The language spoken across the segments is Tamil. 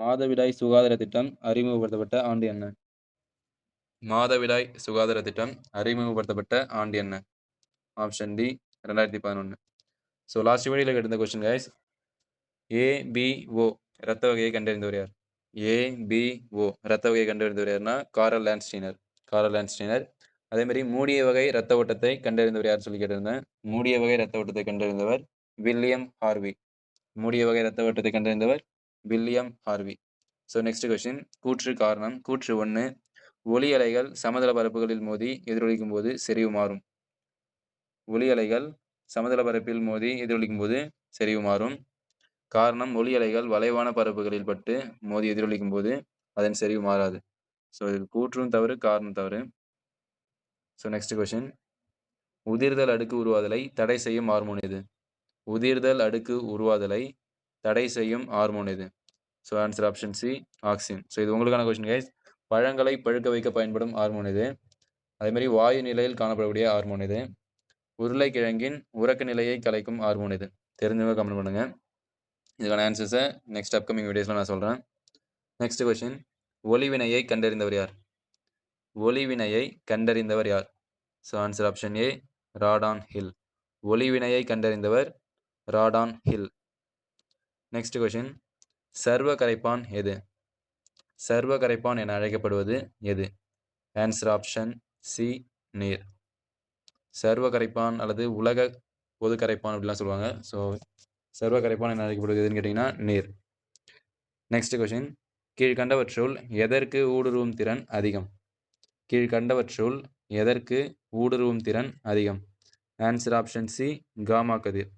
மாதவிடாய் சுகாதார திட்டம் அறிமுகப்படுத்தப்பட்ட ஆண்டு என்ன? மாதவிடாய் சுகாதார திட்டம் அறிமுகப்படுத்தப்பட்ட ஆண்டு என்ன? ஆப்ஷன் டி ரெண்டாயிரத்தி பதினொன்று ஸோ லாஸ்ட் வீடியோவில் கேட்டிருந்த கொஸ்டின் கைஸ் ஏபிஓ இரத்த வகையை கண்டறிந்தவர் யார்? ஏபிஓ இரத்த வகையை கண்டறிந்தவர் யார்னா காரல் லேண்ட்ஸ்டீனர் காரல் லேண்ட்ஸ்டீனர் அதே மாதிரி மூடிய வகை இரத்த ஓட்டத்தை கண்டறிந்தவர் யார் சொல்லி கேட்டிருந்தேன்? மூடிய வகை இரத்த ஓட்டத்தை கண்டறிந்தவர் வில்லியம் ஹார்வி. மூடிய வகை ரத்த ஓட்டத்தை கண்டறிந்தவர் William Harvey. So next question கூற்று காரணம். கூற்று ஒன்று ஒளி அலைகள் சமதள பரப்புகளில் மோதி எதிரொலிக்கும் போது செறிவு மாறும். ஒளி அலைகள் சமதள பரப்பில் மோதி எதிரொலிக்கும் போது செறிவு மாறும். காரணம். ஒளி அலைகள் வளைவான பரப்புகளில் பட்டு மோதி எதிரொலிக்கும் போது அதன் செறிவு மாறாது. ஸோ இது கூற்றும் தவறு காரணம் தவறு. ஸோ நெக்ஸ்ட் கொஷின் உதிர்தல் அடுக்கு உருவாதலை தடை செய்யும் ஹார்மோன் எது? உதிர்தல் அடுக்கு உருவாதலை தடை செய்யும் ஹார்மோன் இது. So answer option C auxin so இது உங்களுக்கான கொஸ்டின் கைஸ் பழங்களை பழுக்க வைக்க பயன்படும் ஹார்மோன் இது. அதேமாதிரி வாயு நிலையில் காணப்படக்கூடிய ஹார்மோன் இது. உருளைக்கிழங்கின் உறக்க நிலையை கலைக்கும் ஹார்மோன் இது. தெரிஞ்சவங்க கமெண்ட் பண்ணுங்க. இதுக்கான ஆன்சர்ஸை நெக்ஸ்ட் அப்கமிங் வீடியோஸில் நான் சொல்கிறேன் நெக்ஸ்ட் கொஷின் ஒளிவினையை கண்டறிந்தவர் யார்? ஒளிவினையை கண்டறிந்தவர் யார்? So answer option A Radaan Hill ஒளிவினையை கண்டறிந்தவர் ராடான் ஹில் நெக்ஸ்ட் கொஷின் சர்வ கரைப்பான் எது? சர்வ கரைப்பான் என அழைக்கப்படுவது எது? ஆன்சர் ஆப்ஷன் சி நீர். சர்வ கரைப்பான் அல்லது உலக பொது கரைப்பான் அப்படிலாம் சொல்லுவாங்க. ஸோ சர்வ கரைப்பான் என அழைக்கப்படுவது எதுன்னு கேட்டிங்கன்னா நீர். நெக்ஸ்ட் கொஷின் கீழ்கண்டவற்றுள் எதற்கு ஊடுருவும் திறன் அதிகம்? கீழ்கண்டவற்றுள் எதற்கு ஊடுருவும் திறன் அதிகம்? ஆன்சர் ஆப்ஷன் சி காமா கதிர்.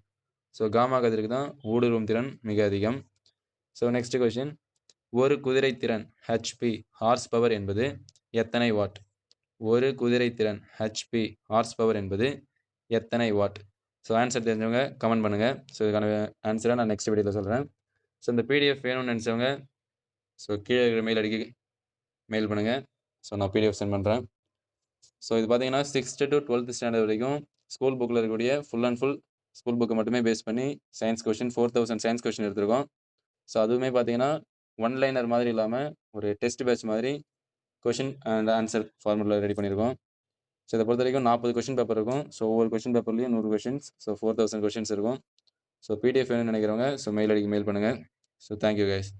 ஸோ காமா கதிருக்கு தான் ஊடுருவும் திறன் மிக அதிகம். ஸோ நெக்ஸ்ட் கொஷின் ஒரு குதிரை திறன் ஹெச்பி ஹார்ஸ் பவர் என்பது எத்தனை வாட் ஒரு குதிரை திறன் ஹெச்பி ஹார்ஸ் பவர் என்பது எத்தனை வாட் ஸோ ஆன்சர் தெரிஞ்சவங்க கமெண்ட் பண்ணுங்கள் ஸோ இதுக்கான ஆன்சரை நான் நெக்ஸ்ட் வீடியோவில் சொல்கிறேன் ஸோ இந்த பிடிஎஃப் வேணும்னு நினச்சவங்க ஸோ கீழே இருக்கிற மெயில் அடிக்க மெயில் பண்ணுங்கள் ஸோ நான் பிடிஎஃப் சென்ட் பண்ணுறேன் ஸோ இது பார்த்தீங்கன்னா சிக்ஸ்த்து டு டுவெல்த் ஸ்டாண்டர்ட் வரைக்கும் ஸ்கூல் புக்கில் இருக்கக்கூடிய ஃபுல் அண்ட் ஃபுல் ஸ்கூல் புக்கை மட்டுமே பேஸ் பண்ணி science question four thousand science question எடுத்திருக்கோம். ஸோ அதுவுமே பார்த்தீங்கன்னா ஒன் லைனர் மாதிரி இல்லாமல் ஒரு டெஸ்ட் பேட்ச் மாதிரி question and answer formula ready பண்ணியிருக்கோம். ஸோ இதை பொறுத்த வரைக்கும் நாற்பது கொஷின் பேப்பர் இருக்கும். ஸோ ஒவ்வொரு கொஷின் பேப்பர்லேயும் நூறு questions so four thousand questions இருக்கும். ஸோ பிடிஎஃப் வேணும்னு நினைக்கிறவங்க ஸோ மெயில் அடிக்க மெயில் பண்ணுங்கள் ஸோ தேங்க்யூ கைஸ்